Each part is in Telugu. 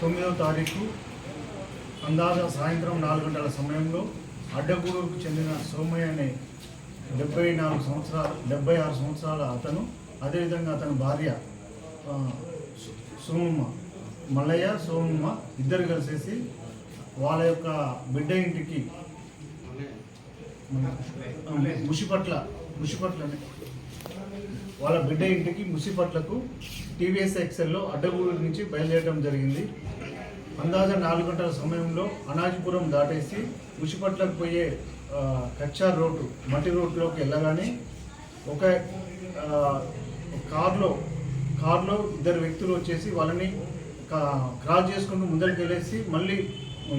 తొమ్మిదవ తారీఖు అందాజ సాయంత్రం నాలుగు గంటల సమయంలో అడ్డగూడూరుకు చెందిన సోమయ్య అనే డెబ్బై నాలుగు సంవత్సరాలు డెబ్బై ఆరు సంవత్సరాల అతను అదేవిధంగా అతని భార్య సోమమ్మ మల్లయ్య సోమమ్మ ఇద్దరు కలిసేసి వాళ్ళ యొక్క బిడ్డ ఇంటికి ముసిపట్ల ముసిపట్లని వాళ్ళ బిడ్డ ఇంటికి ముసిపట్లకు టీవీఎస్ ఎక్సెల్లో అడ్డగూడూరు నుంచి బయలుదేరడం జరిగింది. అందాజ నాలుగు గంటల సమయంలో అనాజిపురం దాటేసి ముషిపట్లకు పోయే కచ్చా రోడ్డు మట్టి రోడ్లోకి వెళ్ళగానే ఒక కారులో కార్లో కార్లో ఇద్దరు వ్యక్తులు వచ్చేసి వాళ్ళని క్రాస్ చేసుకుంటూ ముందరికి వెళ్ళేసి మళ్ళీ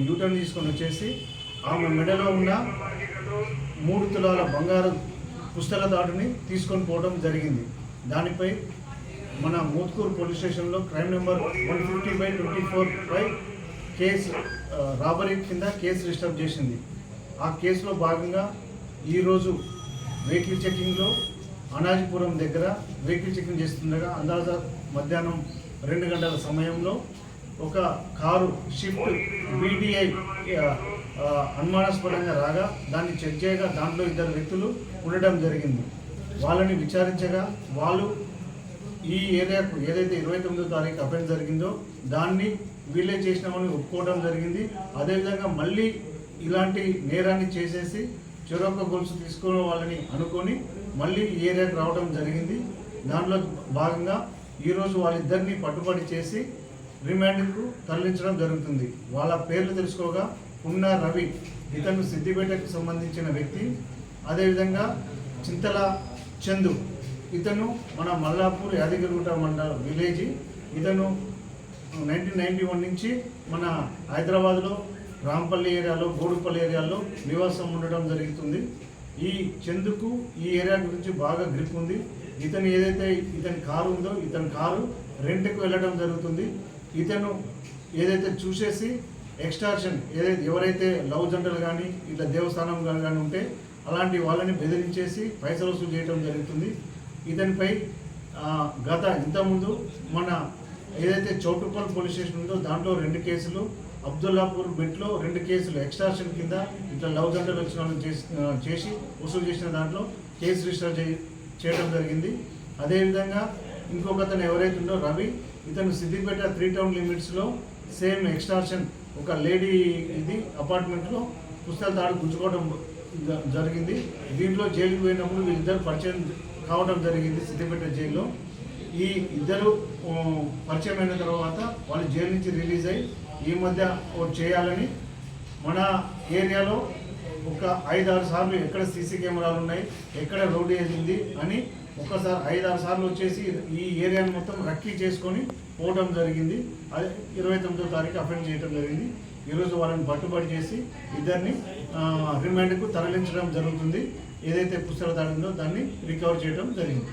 యూటర్న్ తీసుకొని వచ్చేసి ఆమె మెడలో ఉన్న మూడు తులాల బంగారు పుస్తల దాటుని తీసుకొని పోవడం జరిగింది. దానిపై మన మోత్కూరు పోలీస్ స్టేషన్లో crime number one fifty by twenty four pi case robbery కింద కేసు రిజిస్టర్ చేసింది. ఆ కేసులో భాగంగా ఈరోజు వెహికల్ చెకింగ్లో అనాజిపురం దగ్గర వెహికల్ చెకింగ్ చేస్తుండగా అందాజ మధ్యాహ్నం రెండు గంటల సమయంలో ఒక కారు షిఫ్ట్ బీడీఐ అనుమానాస్పదంగా రాగా దాన్ని చెక్ చేయగా దాంట్లో ఇద్దరు వ్యక్తులు ఉండడం జరిగింది. వాళ్ళని విచారించగా వాళ్ళు ఈ ఏరియాకు ఏదైతే ఇరవై తొమ్మిదో తారీఖు అఫెన్స్ జరిగిందో దాన్ని వీళ్ళే చేసినామని ఒప్పుకోవడం జరిగింది. అదేవిధంగా మళ్ళీ ఇలాంటి నేరాన్ని చేసేసి చెరొక గొలుసు తీసుకున్న వాళ్ళని అనుకొని మళ్ళీ ఈ ఏరియాకు రావడం జరిగింది. దాంట్లో భాగంగా ఈరోజు వాళ్ళిద్దరిని పట్టుబడి చేసి రిమాండ్కు తరలించడం జరుగుతుంది. వాళ్ళ పేర్లు తెలుసుకోగా ఉన్న రవి ఇతను సిద్దిపేటకు సంబంధించిన వ్యక్తి. అదేవిధంగా చింతల చందు ఇతను మన మల్లాపూర్ యాదగిరిగుట మండల విలేజ్. ఇతను నైన్టీన్ నైన్టీ వన్ నుంచి మన హైదరాబాద్లో రాంపల్లి ఏరియాలో గోడుపల్లి ఏరియాలో నివాసం ఉండడం జరుగుతుంది. ఈ చందుకు ఈ ఏరియా గురించి బాగా గ్రిప్ ఉంది. ఇతను ఏదైతే ఇతని కారు ఉందో ఇతని కారు రెంట్కు వెళ్ళడం జరుగుతుంది. ఇతను ఏదైతే చూసేసి ఎక్స్టార్షన్ ఏదైతే ఎవరైతే లవ్ జంటలు కానీ ఇట్లా దేవస్థానం కానీ ఉంటే అలాంటి వాళ్ళని బెదిరించేసి పైసలు వసూలు చేయడం జరుగుతుంది. ఇతనిపై గత ఇంతకుముందు మన ఏదైతే చౌటుపల్ పోలీస్ స్టేషన్ ఉందో దాంట్లో రెండు కేసులు అబ్దుల్లాపూర్ బెట్లో రెండు కేసులు ఎక్స్టార్షన్ కింద ఇట్లా లవ్ జంటలు వచ్చిన చేసి చేసి వసూలు చేసిన దాంట్లో కేసు రిజిస్టర్ చేయడం జరిగింది. అదేవిధంగా ఇంకొక అతను ఎవరైతే ఉందో రవి ఇతను సిద్దిపేట త్రీ టౌన్ లిమిట్స్లో సేమ్ ఎక్స్టార్షన్ ఒక లేడీ ఇది అపార్ట్మెంట్లో పుస్తకాలు తాడు గుంజుకోవడం జరిగింది. దీంట్లో జైలుకు పోయినప్పుడు వీళ్ళిద్దరు పరిచయం కావడం జరిగింది సిద్దిపేట జైల్లో. ఈ ఇద్దరు పరిచయమైన తర్వాత వాళ్ళు జైలు నుంచి రిలీజ్ అయ్యి ఈ మధ్య చేయాలని మన ఏరియాలో ఒక ఐదారు సార్లు ఎక్కడ సీసీ కెమెరాలు ఉన్నాయి ఎక్కడ రోడ్డు ఏదింది అని ఒకసారి ఐదు ఆరు సార్లు వచ్చేసి ఈ ఏరియాని మొత్తం రక్కీ చేసుకొని పోవడం జరిగింది. అది ఇరవై తొమ్మిదో తారీఖు అఫెండ్ చేయడం జరిగింది. ఈరోజు వాళ్ళని పట్టుబడి చేసి ఇద్దరిని రిమాండ్కు తరలించడం జరుగుతుంది. ఏదైతే పుస్తక దాడిందో దాన్ని రికవర్ చేయడం జరిగింది.